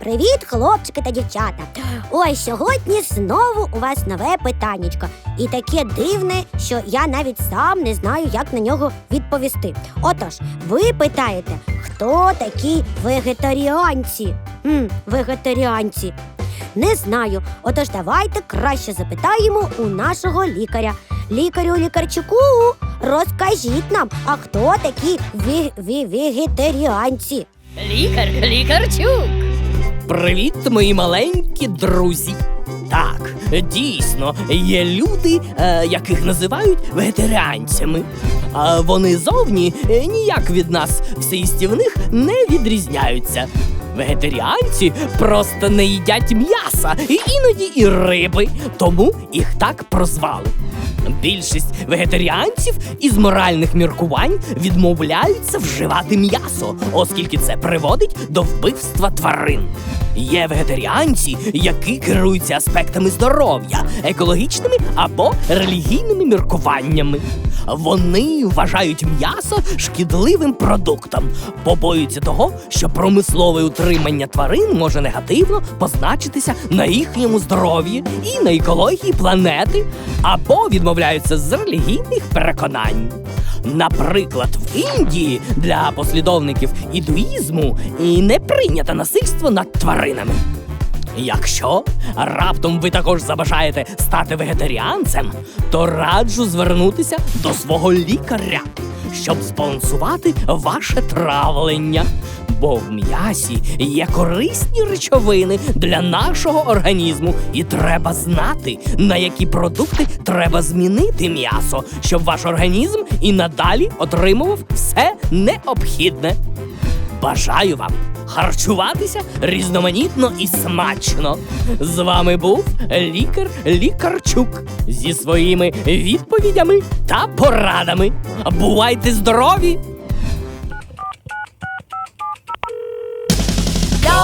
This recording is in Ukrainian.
Привіт, хлопчики та дівчата! Ой, сьогодні знову у вас нове питаннячко. І таке дивне, що я навіть сам не знаю, як на нього відповісти. Отож, ви питаєте, хто такі вегетаріанці? Хм, вегетаріанці. Не знаю. Отож, давайте краще запитаємо у нашого лікаря. Лікарю лікарчуку, розкажіть нам, а хто такі ві- ві- вегетаріанці? Лікар, лікарчук. Привіт, мої маленькі друзі. Так, дійсно, є люди, е, яких називають вегетаріанцями. А вони зовні е, ніяк від нас, всеїстівних, не відрізняються. Вегетаріанці просто не їдять м'яса і іноді і риби, тому їх так прозвали. Більшість вегетаріанців із моральних міркувань відмовляються вживати м'ясо, оскільки це приводить до вбивства тварин. Є вегетаріанці, які керуються аспектами здоров'я, екологічними або релігійними міркуваннями. Вони вважають м'ясо шкідливим продуктом, побоюються того, що промислове утримання тварин може негативно позначитися на їхньому здоров'ї і на екології планети, або відмовляються з релігійних переконань. Наприклад, в Індії для послідовників ідуїзму не прийнято насильство над тваринами. Якщо раптом ви також забажаєте стати вегетаріанцем, то раджу звернутися до свого лікаря, щоб збалансувати ваше травлення. Бо в м'ясі є корисні речовини для нашого організму, і треба знати, на які продукти треба змінити м'ясо, щоб ваш організм і надалі отримував все необхідне. Бажаю вам харчуватися різноманітно і смачно. З вами був лікар Лікарчук зі своїми відповідями та порадами. Бувайте здорові!